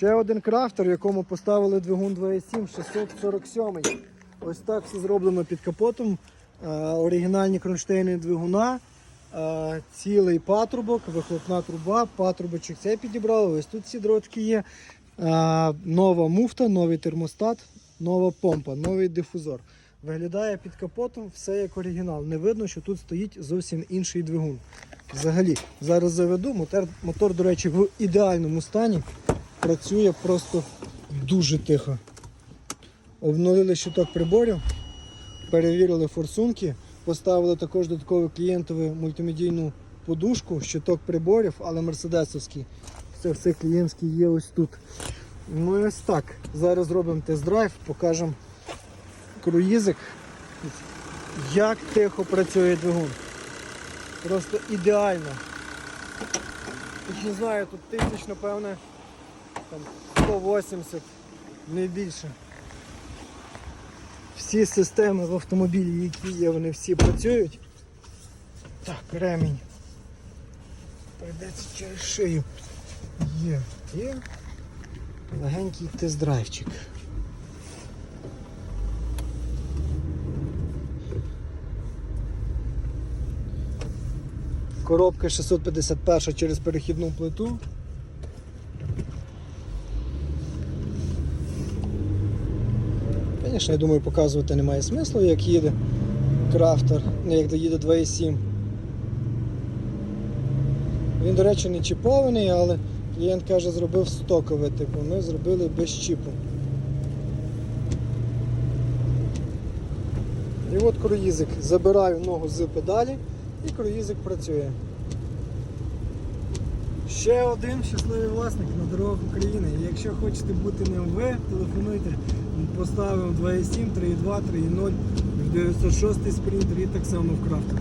Ще один крафтер, якому поставили двигун 2.7 647. Ось так все зроблено під капотом. Е, оригінальні кронштейни двигуна, е, цілий патрубок, вихлопна труба, патрубочок це підібрали. Ось тут ці дротки є. Е, нова муфта, новий термостат, нова помпа, новий дифузор. Виглядає під капотом все як оригінал. Не видно, що тут стоїть зовсім інший двигун. Взагалі, зараз заведу. Мотор, мотор, до речі, в ідеальному стані. Працює просто дуже тихо. Обновили щиток приборів, перевірили форсунки, поставили також додаткову клієнтову мультимедійну подушку, щиток приборів, але мерседесовський. Це все клієнтське є ось тут. Ну і ось так. Зараз зробимо тест-драйв, покажемо круїзик. Як тихо працює двигун. Просто ідеально. Не знаю, тут тисяч, напевне, там 180, не більше. Всі системи в автомобілі, які є, вони всі працюють. Так, ремінь. Прийдеться через шию. Є, є. Легенький тест-драйвчик. Коробка 651 через перехідну плиту. Звісно, я думаю, показувати немає смислу, як їде крафтер, як доїде 2.7. Він, до речі, не чіпований, але клієнт каже, зробив стокове, типу, ми зробили без чіпу. І от круїзик. Забираю ногу з педалі і круїзик працює. Ще один щасливий власник на дорогах України. Якщо хочете бути не ви, телефонуйте. Поставимо 2.7, 3.2, 3.0, 906 спринтер і так само в крафтер.